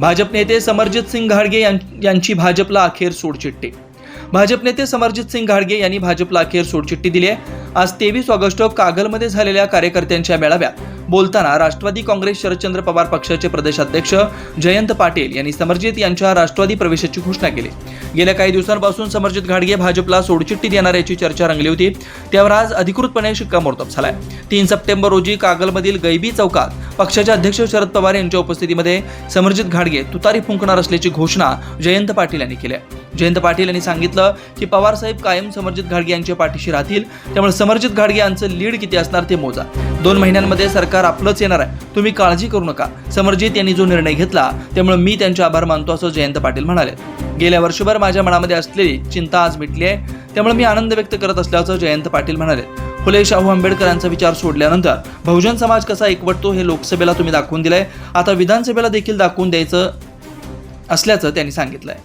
भाजप नेते समरजित सिंग घाडगे यां- यांची भाजपला अखेर सोडचिठ्ठी. भाजप नेते समरजित सिंग घाडगे यांनी भाजपला अखेर सोडचिठ्ठी दिली आहे. आज तेवीस ऑगस्ट कागलमध्ये झालेल्या कार्यकर्त्यांच्या मेळाव्यात बोलताना राष्ट्रवादी काँग्रेस शरदचंद्र पवार पक्षाचे प्रदेशाध्यक्ष जयंत पाटील यांनी समरजित यांच्या राष्ट्रवादी प्रवेशाची घोषणा केली. गेल्या काही दिवसांपासून समरजित घाडगे भाजपला सोडचिठ्ठी देणार याची चर्चा रंगली होती. त्यावर आज अधिकृतपणे शिक्कामोर्तब झालाय. तीन सप्टेंबर रोजी कागलमधील गैबी चौकात पक्षाचे अध्यक्ष शरद पवार यांच्या उपस्थितीमध्ये समरजित घाडगे तुतारी फुंकणार असल्याची घोषणा जयंत पाटील यांनी केली आहे. जयंत पाटील यांनी सांगितलं की पवार साहेब कायम समरजित घाडगे यांच्या पाठीशी राहतील. त्यामुळे समरजित घाडगे यांचं लीड किती असणार ते मोजा. दोन महिन्यांमध्ये सरकार आपलंच येणार आहे. तुम्ही काळजी करू नका. समरजित यांनी जो निर्णय घेतला त्यामुळे मी त्यांचे आभार मानतो असं जयंत पाटील म्हणाले. गेल्या वर्षभर माझ्या मनामध्ये असलेली चिंता आज मिटली आहे. त्यामुळे मी आनंद व्यक्त करत असल्याचं जयंत पाटील म्हणाले. फुले शाहू आंबेडकरांचा विचार सोडल्यानंतर बहुजन समाज कसा एकवटतो हे लोकसभेला तुम्ही दाखवून दिलंय. आता विधानसभेला देखील दाखवून द्यायचं असल्याचं त्यांनी सांगितलंय.